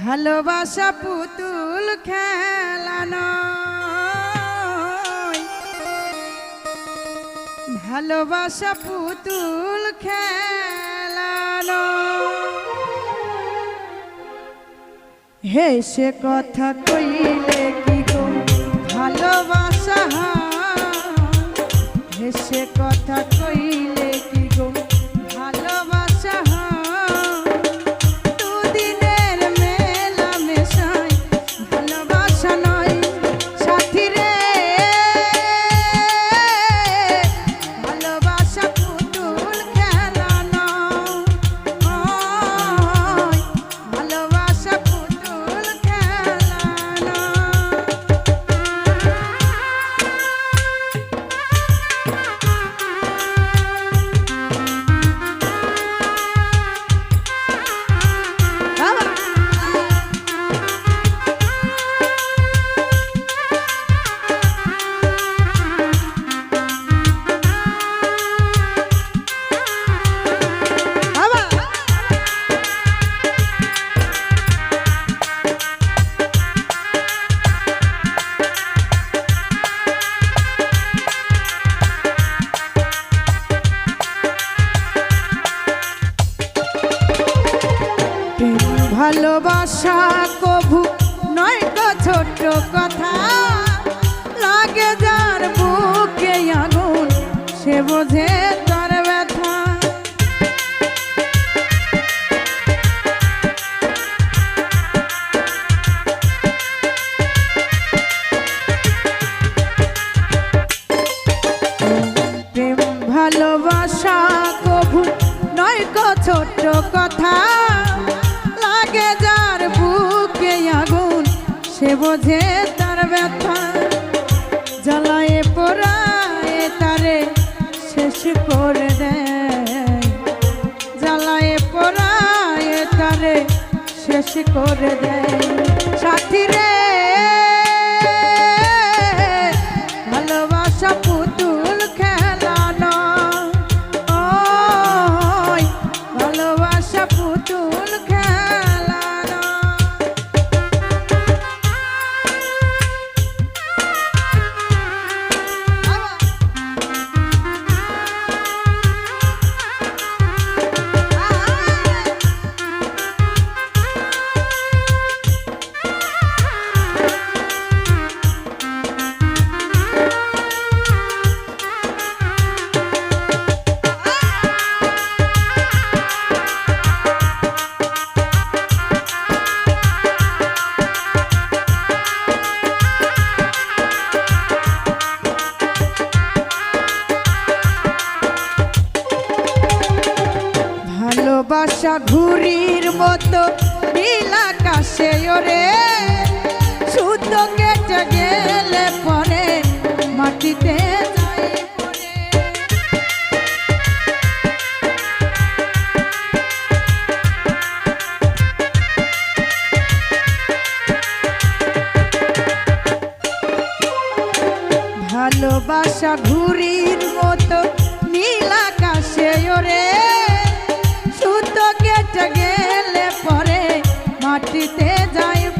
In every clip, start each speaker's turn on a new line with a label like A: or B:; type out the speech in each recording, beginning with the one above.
A: ভালোবাসা পুতুল খেলানো। ভালোবাসা পুতুল খেলানো। হেসে কথা কইলে কি ভালোবাসা কভু, নয় তো ছোট্ট কথা। লাগে যার বুকে আগুন, সে বোঝে তার ভালোবাসা কভু, নয় কো কথা। সে বোঝে তার ব্যথা, জ্বালায় পোড়ায় তারে, শেষ করে দেয়। জ্বালায় পোড়ায় তারে, শেষ করে দেয়। সাথী রে ভালোবাসা ঘুরির মতো নীল আকাশে ওরে। শুদ্ধ কেটে গেলে পরে মাটিতে ভালোবাসা ঘুরির মতো নীল আকাশে ওরে। কেটে গেলে পরে মাটিতে যায়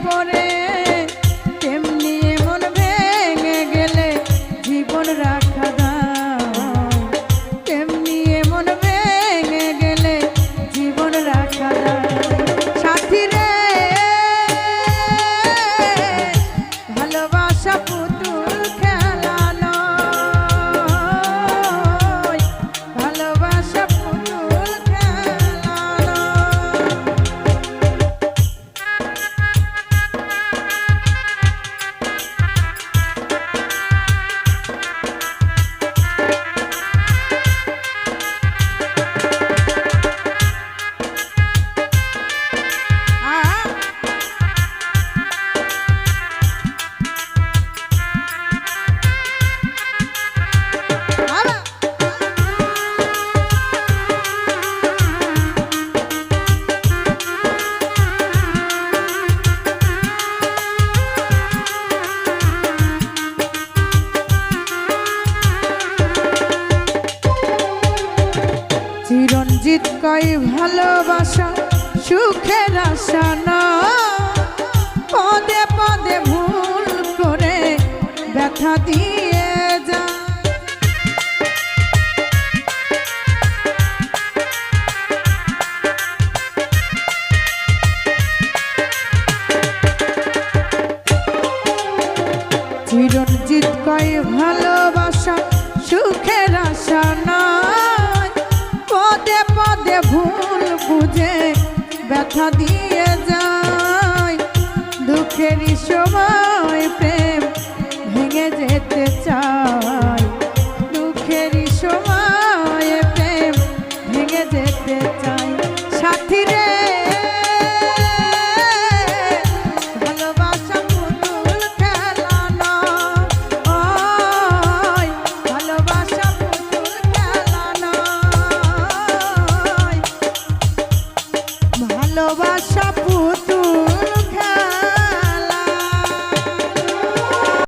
A: চিরঞ্জিত কই ভালোবাসা, সুখের আশা নয় পদে পদে ভুল করে ব্যথা দিয়ে যায়। চিরঞ্জিত কয় ভালোবাসা, সুখের আশা পদে পদে ভুল বুঝে ব্যথা দিয়ে যায় দুঃখেরই সময়